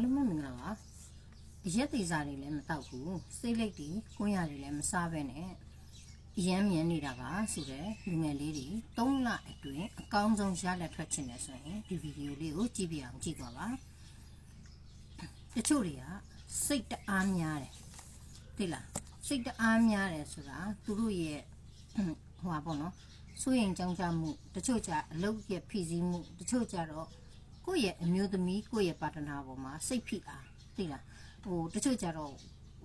အားလုံးပဲမင်္ဂလာပါအရက်သေးစားတွေလည်းမတောက်ဘူးစိတ်လိတ်တွေကိုင်းရတွေလည်းမစားပဲနဲ့အရမ်းမြင်နေတာပါဆိုတော့လူငယ်လေးတွေ3လအတွင်းအကောင်းဆုံးရလက်ထွက်ချင်တယ်ဆိုရင်ဒီဗီဒီယိုလေးကိုကြည့်ပြအောင်ကြည့်သွားပါတချို့တွေကစိတ်တအားများတယ်သိလားစိတ်တအားများတယ်ဆိုတာသူတို့ရဲ့ဟိုပါပေါ့နော်စိုးရင်ကြောင်းကြမှုတချို့ကြအလုတ်ရဲ့ဖိစီးမှုတချို့ကြတော့ ကိုယ့်ရဲ့အမျိုးသမီးကိုယ့်ရဲ့ပါတနာပေါ်မှာစိတ်ဖိအားသိလားဟိုတချို့ကြတော့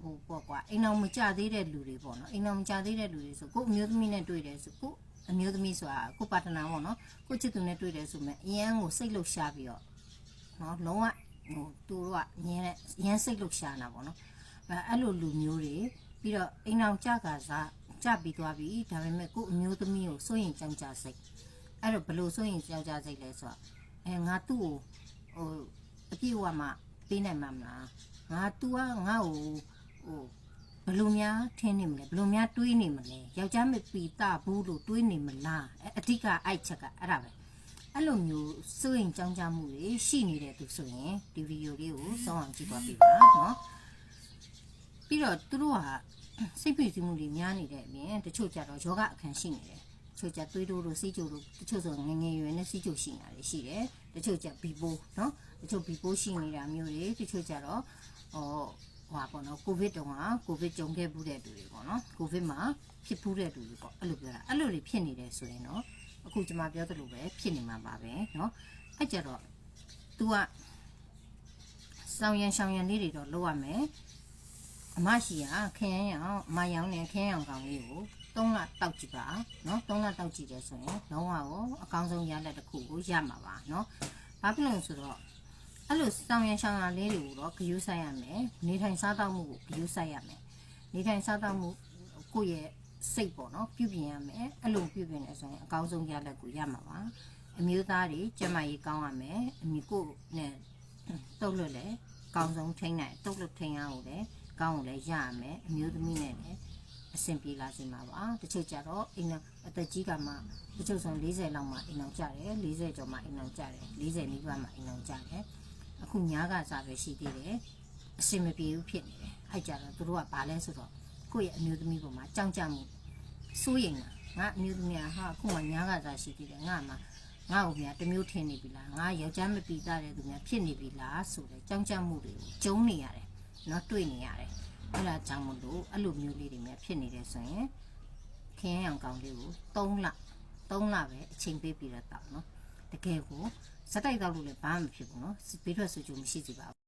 ဟိုပေါ့ကွာအိမ်အောင်မကြသေးတဲ့လူတွေပေါ့နော်အိမ်အောင်မကြသေးတဲ့လူတွေဆိုကိုယ့်အမျိုးသမီးနဲ့တွေ့တယ်ဆိုကိုယ့်အမျိုးသမီးဆိုတာကိုယ့်ပါတနာပေါ့နော်ကိုယ့်ချစ်သူနဲ့တွေ့တယ်ဆိုမဲ့အရန်ကိုစိတ်လှုပ်ရှားပြီးတော့နော်လုံးဝဟိုသူတို့ကညင်းနဲ့ရန်စိတ်လှုပ်ရှားနေတာပေါ့နော်အဲအဲ့လိုလူမျိုးတွေပြီးတော့အိမ်အောင်ကြကစားကြပြီးသွားပြီဒါပေမဲ့ကိုယ့်အမျိုးသမီးကိုစိုးရင်ကြောင်ကြစိတ်အဲ့တော့ဘယ်လိုစိုးရင်ကြောင်ကြစိတ်လဲဆိုတော့ အဲငါသူ့ကိုဟိုအပြည့်အဝမှပေးနိုင်မှာမလားငါ तू ကငါ့ကိုဟိုဘယ်လိုများထင်းနေမလဲဘယ်လိုများတွေးနေမလဲယောက်ျားမပီတာဘူးလို့တွေးနေမလားအဲအဓိကအဲ့ချက်ကအဲ့ဒါပဲအဲ့လိုမျိုးစိုးရင်ကြောင်းကြမှုတွေရှိနေတဲ့သူဆိုရင်ဒီဗီဒီယိုလေးကိုစောင်းအောင်ကြည့်ပါပြီပါနော်ပြီးတော့သူတို့ကစိတ်ဖိစီးမှုတွေများနေတဲ့အပြင်တချို့ကြတော့ယောဂအခန်းရှိနေတယ်တ ချို့ကြသွေးတိုးတို့စီးကြိုတို့တချို့ဆိုငယ်ငယ်ရွယ်နဲ့စီးကြိုရှိနေတာတွေရှိတယ်တချို့ကြဘီပိုးเนาะတချို့ဘီပိုးရှိနေတာမျိုးတွေတချို့ကြတော့ဟောဟွာပေါ့နော်ကိုဗစ်တုန်းကကိုဗစ်ကြုံခဲ့ဘူးတဲ့လူတွေပေါ့နော်ကိုဗစ်မှာဖြစ်ဘူးတဲ့လူတွေပေါ့အဲ့လိုပြောတာအဲ့လိုတွေဖြစ်နေတယ်ဆိုရင်တော့အခုကျွန်မပြောသလိုပဲဖြစ်နေမှာပါပဲเนาะအဲ့ကြတော့ तू ကစောင်းရန်ရှောင်းရန်လေးတွေတော့လုပ်ရမယ် အမရှိကခရမ်းရောင်အမရောင်နဲ့ခရမ်းရောင်ကောင်လေးကို 3လတောက်ကြည့်ပါနော်3လတောက်ကြည့်တယ်ဆိုရင်လုံးဝကိုအကောင်းဆုံးရလက်တစ်ခုကိုရမှာပါနော်ဘာဖြစ်လို့လဲဆိုတော့အဲ့လိုစောင်းရရှောင်းရလေးတွေကိုတော့ဂယူးဆိုင်ရမယ်နေထိုင်စားတောက်မှုကိုဂယူးဆိုင်ရမယ်နေထိုင်စားတောက်မှုကိုယ့်ရဲ့စိတ်ပေါ့နော်ပြုပြင်ရမယ်အဲ့လိုပြုပြင်နေဆိုရင်အကောင်းဆုံးရလက်ကိုရမှာပါအမျိုးသားတွေကျမကြီးကောင်းရမယ်အမိကိုနဲ့တုတ်လွတ်လေကောင်းဆုံးထိန်းနိုင်တုတ်လွတ်ထိန်းရအောင်လေကောင်းကိုလည်းရရမယ်အမျိုးသမီးနဲ့လည်း အဆင်ပြေလာစေမှာပါတချို့ကြတော့အိမ်နောက်အသက်ကြီးကမှတချို့ဆို40လောက်မှအိမ်နောက်ကြတယ်40ကျော်မှအိမ်နောက်ကြတယ်40နီးပါးမှအိမ်နောက်ကြတယ်အခုညားကစားပဲရှိသေးတယ်အဆင်မပြေဘူးဖြစ်နေတယ်အဲ့ကြတော့သူတို့ကဘာလဲဆိုတော့ကိုယ့်ရဲ့အမျိုးသမီးပေါ်မှာကြောက်ကြမှုစိုးရိမ်တာငါအမျိုးသမီးဟာခုမှညားကစားရှိသေးတယ်ငါမှငါ့ကိုများတမျိုးထင်နေပြီလားငါယောက်ျားမပီတာတဲ့သူများဖြစ်နေပြီလားဆိုတဲ့ကြောက်ကြမှုတွေကိုကျုံနေရတယ်နော်တွေ့နေရတယ် အဲ့ဒါကြောင့်မလို့အဲ့လိုမျိုးလေးတွေများဖြစ်နေတယ်ဆိုရင်ခင်းရောင်ကောင်လေးကို3လ3လပဲအချိန်ပေးပြီးတော့တောက်နော်တကယ်ကိုစက်တိုက်တောက်လို့လည်းဘာမှမဖြစ်ဘူးနော်ဘေးထွက်ဆူချိုမရှိစီပါဘူး